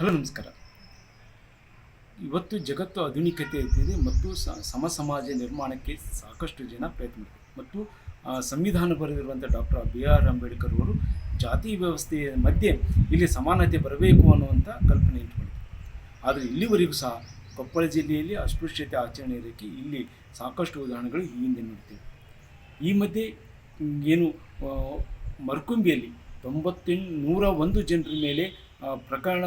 Hello, ನಮಸ್ಕಾರ. ಇವತ್ತು ಜಗತ್ತು ಆಧುನಿಕತೆ ಇದ್ದಿದೆ ಮತ್ತು ಸಮ ಸಮಾಜ ನಿರ್ಮಾಣಕ್ಕೆ ಸಾಕಷ್ಟು ಜನ ಪ್ರಯತ್ನ ಮತ್ತು ಸಂವಿಧಾನ ಬರೆದಿರುವಂಥ ಡಾಕ್ಟರ್ ಬಿ ಆರ್ ಅಂಬೇಡ್ಕರ್ ಅವರು ಜಾತಿ ವ್ಯವಸ್ಥೆಯ ಮಧ್ಯೆ ಇಲ್ಲಿ ಸಮಾನತೆ ಬರಬೇಕು ಅನ್ನುವಂಥ ಕಲ್ಪನೆ ಇಟ್ಕೊಂಡಿದ್ದಾರೆ. ಆದರೆ ಇಲ್ಲಿವರೆಗೂ ಸಹ ಕೊಪ್ಪಳ ಜಿಲ್ಲೆಯಲ್ಲಿ ಅಸ್ಪೃಶ್ಯತೆ ಆಚರಣೆ ಇರೋಕ್ಕೆ ಇಲ್ಲಿ ಸಾಕಷ್ಟು ಉದಾಹರಣೆಗಳು ಈ ಹಿಂದೆ ನೋಡ್ತೀವಿ. ಈ ಮಧ್ಯೆ ಏನು ಮರ್ಕುಂಬಿಯಲ್ಲಿ ತೊಂಬತ್ತೆಂಟು ನೂರ ಒಂದು ಜನರ ಮೇಲೆ ಪ್ರಕರಣ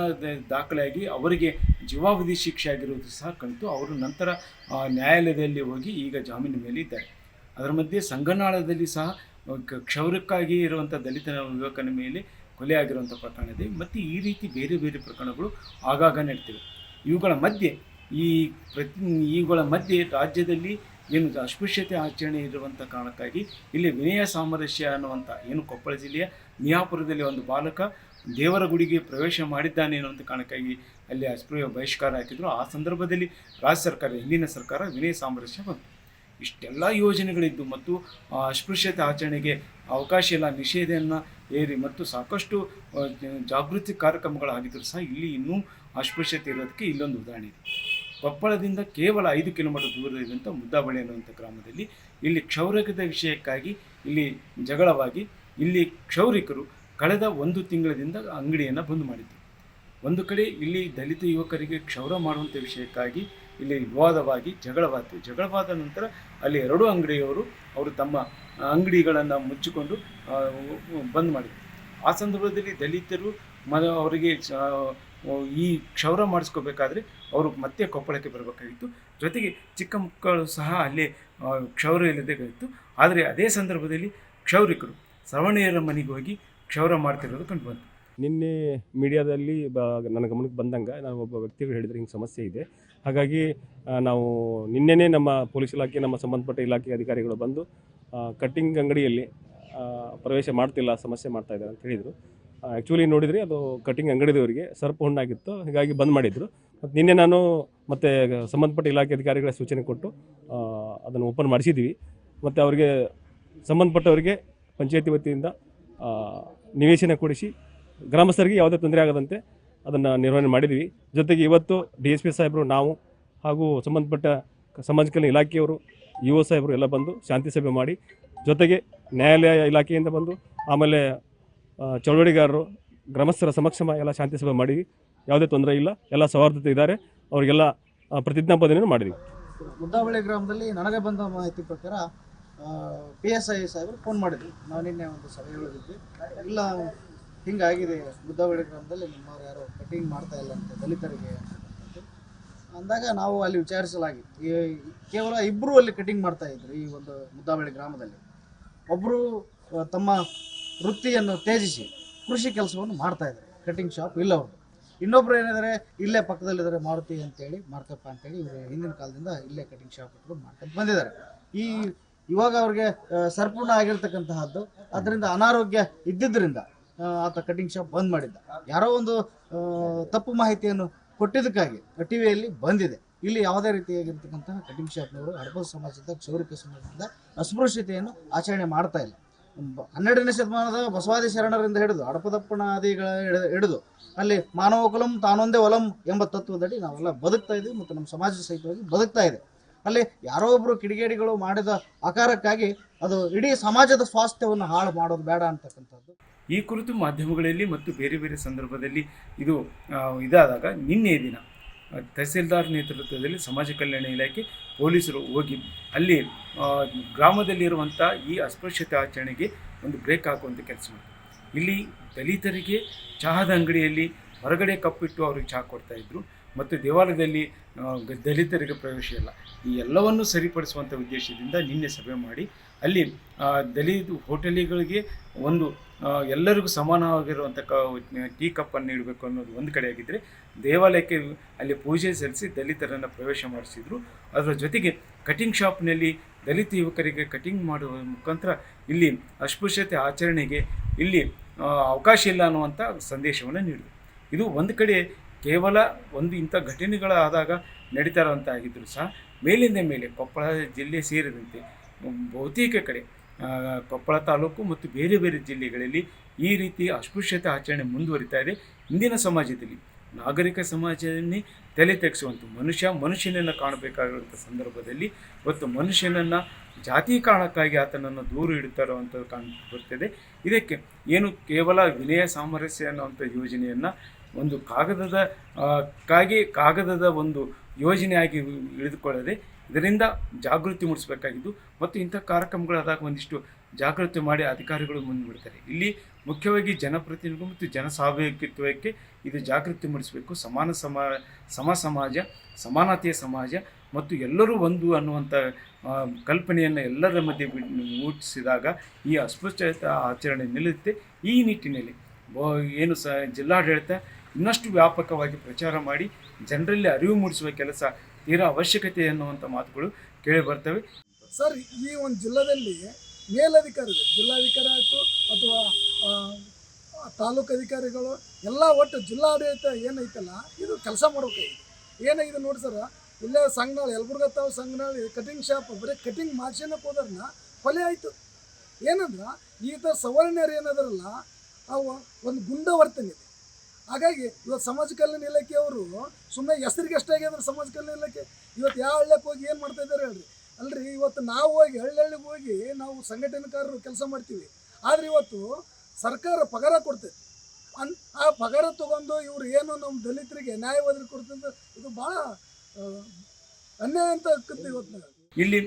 ದಾಖಲೆಯಾಗಿ ಅವರಿಗೆ ಜೀವಾವಧಿ ಶಿಕ್ಷೆ ಆಗಿರುವುದು ಸಹ ಕಂಡು ಅವರು ನಂತರ ನ್ಯಾಯಾಲಯದಲ್ಲಿ ಹೋಗಿ ಈಗ ಜಾಮೀನು ಮೇಲೆ ಇದ್ದಾರೆ ಅದರ ಮಧ್ಯೆ ಸಂಗನಾಳದಲ್ಲಿ ಸಹ ಕ್ಷೌರಕ್ಕಾಗಿ ಇರುವಂಥ ದಲಿತ ಯುವಕನ ಮೇಲೆ ಕೊಲೆ ಆಗಿರುವಂಥ ಪ್ರಕರಣ ಇದೆ. ಮತ್ತು ಈ ರೀತಿ ಬೇರೆ ಬೇರೆ ಪ್ರಕರಣಗಳು ಆಗಾಗ ನಡೀತಿವೆ. ಇವುಗಳ ಮಧ್ಯೆ ಈ ಪ್ರತಿ, ಇವುಗಳ ಮಧ್ಯೆ ರಾಜ್ಯದಲ್ಲಿ ಏನು ಅಸ್ಪೃಶ್ಯತೆ ಆಚರಣೆ ಇರುವಂಥ ಕಾರಣಕ್ಕಾಗಿ ಇಲ್ಲಿ ವಿನಯ ಸಾಮರಸ್ಯ ಅನ್ನುವಂಥ ಏನು ಕೊಪ್ಪಳ ಜಿಲ್ಲೆಯ ಮಿಯಾಪುರದಲ್ಲಿ ಒಂದು ಬಾಲಕ ದೇವರ ಗುಡಿಗೆ ಪ್ರವೇಶ ಮಾಡಿದ್ದಾನೆ ಅನ್ನುವಂಥ ಕಾರಣಕ್ಕಾಗಿ ಅಲ್ಲಿ ಅಸ್ಪೃಶ್ಯ ಬಹಿಷ್ಕಾರ ಹಾಕಿದ್ರು. ಆ ಸಂದರ್ಭದಲ್ಲಿ ರಾಜ್ಯ ಸರ್ಕಾರ, ಹಿಂದಿನ ಸರ್ಕಾರ ವಿನಯ ಸಾಮರಸ್ಯ ಬಂತು. ಇಷ್ಟೆಲ್ಲ ಯೋಜನೆಗಳಿದ್ದು ಮತ್ತು ಅಸ್ಪೃಶ್ಯತೆ ಆಚರಣೆಗೆ ಅವಕಾಶ ಇಲ್ಲ ನಿಷೇಧವನ್ನು ಏರಿ ಮತ್ತು ಸಾಕಷ್ಟು ಜಾಗೃತಿ ಕಾರ್ಯಕ್ರಮಗಳಾಗಿದ್ದರೂ ಸಹ ಇಲ್ಲಿ ಇನ್ನೂ ಅಸ್ಪೃಶ್ಯತೆ ಇರೋದಕ್ಕೆ ಇಲ್ಲೊಂದು ಉದಾಹರಣೆ ಇದೆ. ಕೊಪ್ಪಳದಿಂದ ಕೇವಲ ಐದು ಕಿಲೋಮೀಟರ್ ದೂರದಲ್ಲಿರುವಂಥ ಮುದ್ದಾಬಳಿ ಅನ್ನುವಂಥ ಗ್ರಾಮದಲ್ಲಿ ಇಲ್ಲಿ ಕ್ಷೌರಿಕದ ವಿಷಯಕ್ಕಾಗಿ ಇಲ್ಲಿ ಜಗಳವಾಗಿ ಇಲ್ಲಿ ಕ್ಷೌರಿಕರು ಕಳೆದ ಒಂದು ತಿಂಗಳಿಂದ ಅಂಗಡಿಯನ್ನು ಬಂದ್ ಮಾಡಿದ್ದರು ಒಂದು ಕಡೆ ಇಲ್ಲಿ ದಲಿತ ಯುವಕರಿಗೆ ಕ್ಷೌರ ಮಾಡುವಂಥ ವಿಷಯಕ್ಕಾಗಿ ಇಲ್ಲಿ ವಿವಾದವಾಗಿ ಜಗಳವಾಯಿತು ಜಗಳವಾದ ನಂತರ ಅಲ್ಲಿ ಎರಡು ಅಂಗಡಿಯವರು ಅವರು ತಮ್ಮ ಅಂಗಡಿಗಳನ್ನು ಮುಚ್ಚಿಕೊಂಡು ಬಂದ್ ಮಾಡಿದರು. ಆ ಸಂದರ್ಭದಲ್ಲಿ ದಲಿತರು ಮ ಅವರಿಗೆ ಈ ಕ್ಷೌರ ಮಾಡಿಸ್ಕೋಬೇಕಾದ್ರೆ ಅವರು ಮತ್ತೆ ಕೊಪ್ಪಳಕ್ಕೆ ಬರಬೇಕಾಗಿತ್ತು. ಜೊತೆಗೆ ಚಿಕ್ಕ ಮಕ್ಕಳು ಸಹ ಅಲ್ಲಿ ಕ್ಷೌರ ಇಲ್ಲದೆ ಇತ್ತು. ಆದರೆ ಅದೇ ಸಂದರ್ಭದಲ್ಲಿ ಕ್ಷೌರಿಕರು ಶ್ರವಣಿಯರ ಮನೆಗೆ ಹೋಗಿ ಕ್ಷೌರ ಮಾಡ್ತಿರೋದು ಕಂಡು ಬಂತು. ನಿನ್ನೆ ಮೀಡಿಯಾದಲ್ಲಿ ಬ, ನನ್ನ ಗಮನಕ್ಕೆ ಬಂದಂಗೆ ನಾನು ಒಬ್ಬ ವ್ಯಕ್ತಿಗಳು ಹೇಳಿದರೆ ಹಿಂಗೆ ಸಮಸ್ಯೆ ಇದೆ. ಹಾಗಾಗಿ ನಾವು ನಿನ್ನೆನೇ ನಮ್ಮ ಪೊಲೀಸ್ ಇಲಾಖೆ, ನಮ್ಮ ಸಂಬಂಧಪಟ್ಟ ಇಲಾಖೆ ಅಧಿಕಾರಿಗಳು ಬಂದು ಕಟ್ಟಿಂಗ್ ಅಂಗಡಿಯಲ್ಲಿ ಪ್ರವೇಶ ಮಾಡ್ತಿಲ್ಲ, ಸಮಸ್ಯೆ ಮಾಡ್ತಾ ಇದ್ದಾರೆ ಅಂತ ಹೇಳಿದರು. ಆ್ಯಕ್ಚುಲಿ ನೋಡಿದ್ರಿ ಅದು ಕಟಿಂಗ್ ಅಂಗಡಿದವರಿಗೆ ಸರ್ಪ ಹುಣ್ಣಾಗಿತ್ತು ಹೀಗಾಗಿ ಬಂದ್ ಮಾಡಿದ್ರು. ಮತ್ತು ನಿನ್ನೆ ನಾನು ಮತ್ತು ಸಂಬಂಧಪಟ್ಟ ಇಲಾಖೆ ಅಧಿಕಾರಿಗಳ ಸೂಚನೆ ಕೊಟ್ಟು ಅದನ್ನು ಓಪನ್ ಮಾಡಿಸಿದ್ವಿ. ಮತ್ತು ಅವರಿಗೆ ಸಂಬಂಧಪಟ್ಟವರಿಗೆ ಪಂಚಾಯತಿ ವತಿಯಿಂದ ನಿವೇಶನ ಕೊಡಿಸಿ ಗ್ರಾಮಸ್ಥರಿಗೆ ಯಾವುದೇ ತೊಂದರೆ ಆಗದಂತೆ ಅದನ್ನು ನಿರ್ವಹಣೆ ಮಾಡಿದ್ವಿ. ಜೊತೆಗೆ ಇವತ್ತು ಡಿ ಎಸ್ ಪಿ ಸಾಹೇಬರು, ನಾವು ಹಾಗೂ ಸಂಬಂಧಪಟ್ಟ ಸಮಾಜ ಕಲ್ಯಾಣ ಇಲಾಖೆಯವರು ಯು ಒ ಸಾಹೇಬರು ಎಲ್ಲ ಬಂದು ಶಾಂತಿ ಸಭೆ ಮಾಡಿ, ಜೊತೆಗೆ ನ್ಯಾಯಾಲಯ ಇಲಾಖೆಯಿಂದ ಬಂದು ಆಮೇಲೆ ಚಳವಳಿಗಾರರು, ಗ್ರಾಮಸ್ಥರ ಸಮಕ್ಷಮ ಎಲ್ಲ ಶಾಂತಿ ಸಭೆ ಮಾಡಿ, ಯಾವುದೇ ತೊಂದರೆ ಇಲ್ಲ, ಎಲ್ಲ ಸೌಹಾರ್ದತೆ ಇದ್ದಾರೆ, ಅವರಿಗೆಲ್ಲ ಪ್ರತಿಜ್ಞಾಪದನೆಯನ್ನು ಮಾಡಿದ್ವಿ. ಮುದ್ದಾವಳಿ ಗ್ರಾಮದಲ್ಲಿ ನನಗೆ ಬಂದ ಮಾಹಿತಿ ಪ್ರಕಾರ ಪಿ ಎಸ್ ಐ ಸಾಹೇಬರು ಫೋನ್ ಮಾಡಿದ್ವಿ ನಾವು ನಿನ್ನೆ ಒಂದು ಸಭೆ ಹೇಳಿದ್ವಿ ಎಲ್ಲ ಹಿಂಗಾಗಿದೆ ಮುದ್ದಾವಳಿ ಗ್ರಾಮದಲ್ಲಿ ನಿಮ್ಮವ್ರು ಯಾರೋ ಕಟಿಂಗ್ ಮಾಡ್ತಾ ಇಲ್ಲ ಅಂತ ದಲಿತರಿಗೆ. ಅಂದಾಗ ನಾವು ಅಲ್ಲಿ ವಿಚಾರಿಸಲಾಗಿತ್ತು. ಕೇವಲ ಇಬ್ಬರು ಅಲ್ಲಿ ಕಟಿಂಗ್ ಮಾಡ್ತಾ ಇದ್ರು ಈ ಒಂದು ಮುದ್ದಾವಳಿ ಗ್ರಾಮದಲ್ಲಿ. ಒಬ್ಬರು ತಮ್ಮ ವೃತ್ತಿಯನ್ನು ತ್ಯಜಿಸಿ ಕೃಷಿ ಕೆಲಸವನ್ನು ಮಾಡ್ತಾ ಇದ್ದಾರೆ. ಕಟಿಂಗ್ ಶಾಪ್ ಇಲ್ಲ ಅವರು ಇನ್ನೊಬ್ರು ಏನಿದ್ದಾರೆ, ಇಲ್ಲೇ ಪಕ್ಕದಲ್ಲಿದ್ದಾರೆ ಮಾರುತಿ ಅಂತೇಳಿ ಮಾರ್ತಪ್ಪ ಅಂತೇಳಿ ಇವರು ಹಿಂದಿನ ಕಾಲದಿಂದ ಇಲ್ಲೇ ಕಟಿಂಗ್ ಶಾಪ್ ಇಟ್ಕೊಂಡು ಮಾಡ್ಕೊಂಡು ಬಂದಿದ್ದಾರೆ. ಈ ಇವಾಗ ಅವ್ರಿಗೆ ಸರ್ಪೂರ್ಣ ಆಗಿರ್ತಕ್ಕಂತಹದ್ದು, ಅದರಿಂದ ಅನಾರೋಗ್ಯ ಇದ್ದಿದ್ದರಿಂದ ಆತ ಕಟಿಂಗ್ ಶಾಪ್ ಬಂದ್ ಮಾಡಿದ್ದ. ಯಾರೋ ಒಂದು ತಪ್ಪು ಮಾಹಿತಿಯನ್ನು ಕೊಟ್ಟಿದ್ದಕ್ಕಾಗಿ ಟಿ ವಿಯಲ್ಲಿ ಬಂದಿದೆ. ಇಲ್ಲಿ ಯಾವುದೇ ರೀತಿಯಾಗಿರ್ತಕ್ಕಂತಹ ಕಟಿಂಗ್ ಶಾಪ್ನವರು ಹಡಪದ ಸಮಾಜದ, ಕ್ಷೌರಿಕ ಸಮಾಜದಿಂದ ಅಸ್ಪೃಶ್ಯತೆಯನ್ನು ಆಚರಣೆ ಮಾಡ್ತಾ ಇಲ್ಲ. ಹನ್ನೆರಡನೇ ಶತಮಾನದ ಬಸವಾದಿ ಶರಣರಿಂದ ಹಿಡಿದು ಹಡಪದಪ್ಪಣಾದಿಗಳ ಹಿಡಿದು- ಹಿಡಿದು ಅಲ್ಲಿ ಮಾನವ ಕುಲಂ ತಾನೊಂದೇ ಒಲಂ ಎಂಬ ತತ್ವದಡಿ ನಾವೆಲ್ಲ ಬದುಕ್ತಾ ಇದ್ದೀವಿ ಮತ್ತು ನಮ್ಮ ಸಮಾಜ ಸಹಿತವಾಗಿ ಬದುಕ್ತಾ ಇದೆ. ಅಲ್ಲಿ ಯಾರೋ ಒಬ್ಬರು ಕಿಡಿಗೇಡಿಗಳು ಮಾಡಿದ ಆಕಾರಕ್ಕಾಗಿ ಅದು ಇಡೀ ಸಮಾಜದ ಸ್ವಾಸ್ಥ್ಯವನ್ನು ಹಾಳು ಮಾಡೋದು ಬೇಡ ಅಂತಕ್ಕಂಥದ್ದು. ಈ ಕುರಿತು ಮಾಧ್ಯಮಗಳಲ್ಲಿ ಮತ್ತು ಬೇರೆ ಬೇರೆ ಸಂದರ್ಭದಲ್ಲಿ ಇದು ಇದಾದಾಗ ನಿನ್ನೆ ದಿನ ತಹಸೀಲ್ದಾರ್ ನೇತೃತ್ವದಲ್ಲಿ ಸಮಾಜ ಕಲ್ಯಾಣ ಇಲಾಖೆ ಪೊಲೀಸರು ಹೋಗಿ ಅಲ್ಲಿ ಗ್ರಾಮದಲ್ಲಿರುವಂಥ ಈ ಅಸ್ಪೃಶ್ಯತೆ ಆಚರಣೆಗೆ ಒಂದು ಬ್ರೇಕ್ ಹಾಕುವಂಥ ಕೆಲಸ ಮಾಡಿ ಇಲ್ಲಿ ದಲಿತರಿಗೆ ಚಹಾದ ಅಂಗಡಿಯಲ್ಲಿ ಹೊರಗಡೆ ಕಪ್ಪಿಟ್ಟು ಅವ್ರಿಗೆ ಚಹಾ ಕೊಡ್ತಾ ಇದ್ರು ಮತ್ತು ದೇವಾಲಯದಲ್ಲಿ ದಲಿತರಿಗೆ ಪ್ರವೇಶ ಇಲ್ಲ. ಈ ಎಲ್ಲವನ್ನು ಸರಿಪಡಿಸುವಂಥ ಉದ್ದೇಶದಿಂದ ನಿನ್ನೆ ಸಭೆ ಮಾಡಿ ಅಲ್ಲಿ ದಲಿತ ಹೋಟೆಲಿಗಳಿಗೆ ಒಂದು ಎಲ್ಲರಿಗೂ ಸಮಾನವಾಗಿರುವಂಥ ಟೀ ಕಪ್ಪನ್ನು ನೀಡಬೇಕು ಅನ್ನೋದು ಒಂದು ಕಡೆ ಆಗಿದ್ದರೆ ದೇವಾಲಯಕ್ಕೆ ಅಲ್ಲಿ ಪೂಜೆ ಸಲ್ಲಿಸಿ ದಲಿತರನ್ನು ಪ್ರವೇಶ ಮಾಡಿಸಿದರು. ಅದರ ಜೊತೆಗೆ ಕಟಿಂಗ್ ಶಾಪ್ನಲ್ಲಿ ದಲಿತ ಯುವಕರಿಗೆ ಕಟಿಂಗ್ ಮಾಡುವ ಮುಖಾಂತರ ಇಲ್ಲಿ ಅಸ್ಪೃಶ್ಯತೆ ಆಚರಣೆಗೆ ಇಲ್ಲಿ ಅವಕಾಶ ಇಲ್ಲ ಅನ್ನುವಂಥ ಸಂದೇಶವನ್ನು ನೀಡಿದರು. ಇದು ಒಂದು ಕಡೆ ಕೇವಲ ಒಂದು ಇಂಥ ಘಟನೆಗಳಾದಾಗ ನಡೀತಾ ಇರುವಂಥ ಆಗಿದ್ದರೂ ಸಹ. ಮೇಲಿಂದ ಮೇಲೆ ಕೊಪ್ಪಳ ಜಿಲ್ಲೆ ಸೇರಿದಂತೆ ಬಹುತೇಕ ಕಡೆ ಕೊಪ್ಪಳ ತಾಲೂಕು ಮತ್ತು ಬೇರೆ ಬೇರೆ ಜಿಲ್ಲೆಗಳಲ್ಲಿ ಈ ರೀತಿ ಅಸ್ಪೃಶ್ಯತೆ ಆಚರಣೆ ಮುಂದುವರಿತಾ ಇದೆ. ಇಂದಿನ ಸಮಾಜದಲ್ಲಿ ನಾಗರಿಕ ಸಮಾಜದಲ್ಲಿ ತಲೆ ತೆಗೆಸುವಂಥ ಮನುಷ್ಯ ಮನುಷ್ಯನನ್ನು ಕಾಣಬೇಕಾಗಿರುವಂಥ ಸಂದರ್ಭದಲ್ಲಿ ಇವತ್ತು ಮನುಷ್ಯನನ್ನು ಜಾತಿ ಕಾರಣಕ್ಕಾಗಿ ಆತನನ್ನು ದೂರ ಇಡ್ತಾ ಇರುವಂಥದ್ದು ಕಾಣ ಬರ್ತದೆ ಇದಕ್ಕೆ ಏನು ಕೇವಲ ವಿನಯ ಸಾಮರಸ್ಯ ಅನ್ನುವಂಥ ಯೋಜನೆಯನ್ನು ಒಂದು ಕಾಗದದ ಕಾಗಿ ಕಾಗದದ ಒಂದು ಯೋಜನೆಯಾಗಿ ಇಳಿದುಕೊಳ್ಳದೆ ಇದರಿಂದ ಜಾಗೃತಿ ಮೂಡಿಸಬೇಕಾಗಿದ್ದು ಮತ್ತು ಇಂಥ ಕಾರ್ಯಕ್ರಮಗಳಾದಾಗ ಒಂದಿಷ್ಟು ಜಾಗೃತಿ ಮಾಡಿ ಅಧಿಕಾರಿಗಳು ಮುಂದೆ ಬಿಡ್ತಾರೆ ಇಲ್ಲಿ ಮುಖ್ಯವಾಗಿ ಜನಪ್ರತಿನಿಧಿಗಳು ಮತ್ತು ಜನಸಾಭಾಗಿತ್ವಕ್ಕೆ ಇದು ಜಾಗೃತಿ ಮೂಡಿಸಬೇಕು. ಸಮಾನ ಸಮಾ, ಸಮ ಸಮಾಜ, ಸಮಾನತೆಯ ಸಮಾಜ ಮತ್ತು ಎಲ್ಲರೂ ಒಂದು ಅನ್ನುವಂಥ ಕಲ್ಪನೆಯನ್ನು ಎಲ್ಲರ ಮಧ್ಯೆ ಮೂಡಿಸಿದಾಗ ಈ ಅಸ್ಪೃಶ್ಯತಾ ಆಚರಣೆ ನಿಲ್ಲುತ್ತೆ. ಈ ನಿಟ್ಟಿನಲ್ಲಿ ಏನು ಸ, ಜಿಲ್ಲಾಡಳಿತ ಇನ್ನಷ್ಟು ವ್ಯಾಪಕವಾಗಿ ಪ್ರಚಾರ ಮಾಡಿ ಜನರಲ್ಲಿ ಅರಿವು ಮೂಡಿಸುವ ಕೆಲಸ ತೀರಾ ಅವಶ್ಯಕತೆ ಎನ್ನುವಂಥ ಮಾತುಗಳು ಕೇಳಿ ಬರ್ತವೆ. ಸರ್, ಈ ಒಂದು ಜಿಲ್ಲೆಯಲ್ಲಿ ಮೇಲಧಿಕಾರಿಗಳು ಜಿಲ್ಲಾಧಿಕಾರಿ ಆಯಿತು ಅಥವಾ ತಾಲೂಕು ಅಧಿಕಾರಿಗಳು ಎಲ್ಲ ಒಟ್ಟು ಜಿಲ್ಲಾಡಳಿತ ಏನೈತಲ್ಲ, ಇದು ಕೆಲಸ ಮಾಡ್ಬೇಕಾಗಿದೆ. ಏನಾಗಿದೆ ನೋಡಿ ಸರ್, ಇಲ್ಲೇ ಸಂಘನಾಳು ಯಲಬುರ್ಗ ತಾವು ಸಂಘನಾಳ್ ಕಟಿಂಗ್ ಶಾಪ್, ಬರೀ ಕಟಿಂಗ್ ಮಾಡ್ಸೋಣಕ್ಕೆ ಹೋದ್ರನ್ನ ಕೊಲೆ ಆಯಿತು. ಏನಂದ್ರೆ, ಈ ಥರ ಸವರ್ಣರು ಏನದಾರಲ್ಲ, ಅವು ಒಂದು ಗುಂಡ ವರ್ತನೆ ಹಾಗಾಗಿ ಇವತ್ತು ಸಮಾಜ ಕಲ್ಯಾಣ ಇಲಾಖೆಯವರು ಸುಮ್ಮನೆ ಹೆಸರಿಗೆ ಎಷ್ಟಾಗ್ಯದ್ರೆ ಸಮಾಜ ಕಲ್ಯಾಣ ಇಲಾಖೆ. ಇವತ್ತು ಯಾವ ಹಳ್ಳಕ್ಕೆ ಹೋಗಿ ಏನು ಮಾಡ್ತಾ ಇದ್ದಾರೆ ಹೇಳ್ರಿ. ಅಲ್ರಿ, ಇವತ್ತು ನಾವು ಹೋಗಿ ಹಳ್ಳಿಗೆ ಹೋಗಿ ನಾವು ಸಂಘಟನೆಕಾರರು ಕೆಲಸ ಮಾಡ್ತೀವಿ. ಆದರೆ ಇವತ್ತು ಸರ್ಕಾರ ಪಗಾರ ಕೊಡ್ತೈತೆ ಅನ್ ಆ ಪಗಾರ ತಗೊಂಡು ಇವ್ರು ಏನು ನಮ್ಮ ದಲಿತರಿಗೆ ನ್ಯಾಯ ಕೊಡ್ತಂದ್ರೆ ಇದು ಭಾಳ ಅನ್ಯಾಯ ಅಂತ ಇವತ್ತು ಇಲ್ಲಿ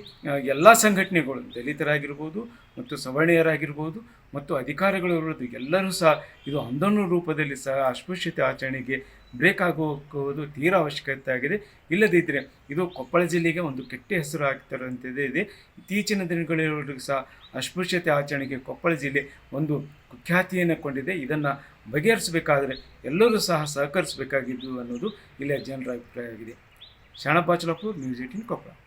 ಎಲ್ಲ ಸಂಘಟನೆಗಳು, ದಲಿತರಾಗಿರ್ಬೋದು ಮತ್ತು ಸವರ್ಣೀಯರಾಗಿರ್ಬೋದು ಮತ್ತು ಅಧಿಕಾರಿಗಳು ಇರೋದು ಎಲ್ಲರೂ ಸಹ ಇದು ಅಂದನ ರೂಪದಲ್ಲಿ ಸಹ ಅಸ್ಪೃಶ್ಯತೆ ಆಚರಣೆಗೆ ಬ್ರೇಕ್ ಆಗೋದು ತೀರಾ ಅವಶ್ಯಕತೆ ಆಗಿದೆ ಇಲ್ಲದಿದ್ದರೆ ಇದು ಕೊಪ್ಪಳ ಜಿಲ್ಲೆಗೆ ಒಂದು ಕೆಟ್ಟ ಹೆಸರು ಆಗ್ತಿರೋಂಥದ್ದೇ ಇದೆ. ಇತ್ತೀಚಿನ ದಿನಗಳಲ್ಲಿ ಸಹ ಅಸ್ಪೃಶ್ಯತೆ ಆಚರಣೆಗೆ ಕೊಪ್ಪಳ ಜಿಲ್ಲೆ ಒಂದು ಕುಖ್ಯಾತಿಯನ್ನು ಕೊಂಡಿದೆ. ಇದನ್ನು ಬಗೆಹರಿಸಬೇಕಾದರೆ ಎಲ್ಲರೂ ಸಹ ಸಹಕರಿಸಬೇಕಾಗಿದ್ದು ಅನ್ನೋದು ಇಲ್ಲಿಯ ಜನರ ಅಭಿಪ್ರಾಯ ಆಗಿದೆ ಶಾಣಪಾಚಲಪುರ್ ನ್ಯೂಸ್ ಏಟಿನ್ ಕೊಪ್ಪಳ.